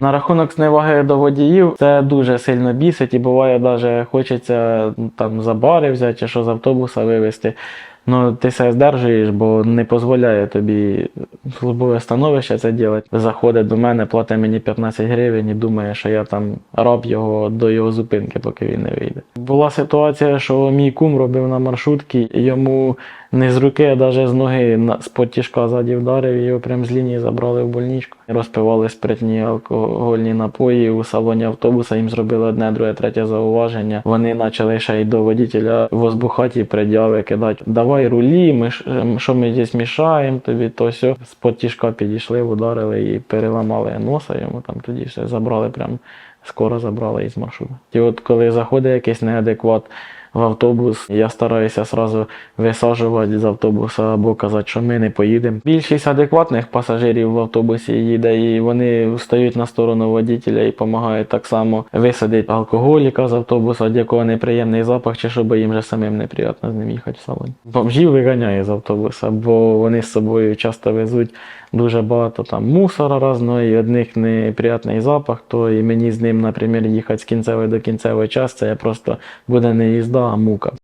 На рахунок зневаги до водіїв це дуже сильно бісить і буває навіть хочеться там за бари взяти чи що з автобуса вивезти. Ну, ти себе здержуєш, бо не дозволяє тобі службове становище це робити. Заходить до мене, платить мені 15 гривень і думає, що я там раб його до його зупинки, поки він не вийде. Була ситуація, що мій кум робив на маршрутці, і йому не з руки, а навіть з ноги з-под ззаді вдарив, і його прямо з лінії забрали в больничку. Розпивали спиртні алкогольні напої у салоні автобуса, їм зробили одне, друге, третє зауваження. Вони почали ще й до водителя возбухати пред'яви кидати. Давай рулі, ми ем, що ми десь мішаємо тобі, то все. З потішка підійшли, ударили і переламали носа йому там тоді все забрали прям скоро забрали із маршруту. І от коли заходить якийсь неадекват в автобус, я стараюся сразу висаджувати з автобуса або казати, що ми не поїдемо. Більшість адекватних пасажирів в автобусі їде, і вони стають на сторону водителя і допомагають так само висадити алкоголіка з автобуса, від якого неприємний запах, чи щоб їм же самим неприємно з ним їхати в салоні. Бомжів виганяє з автобуса, бо вони з собою часто везуть дуже багато там мусора різного, і одних неприємний запах, то і мені з ним, наприклад, їхати з кінцевої до кінцевої частини, це я просто буде не їзда, а мука.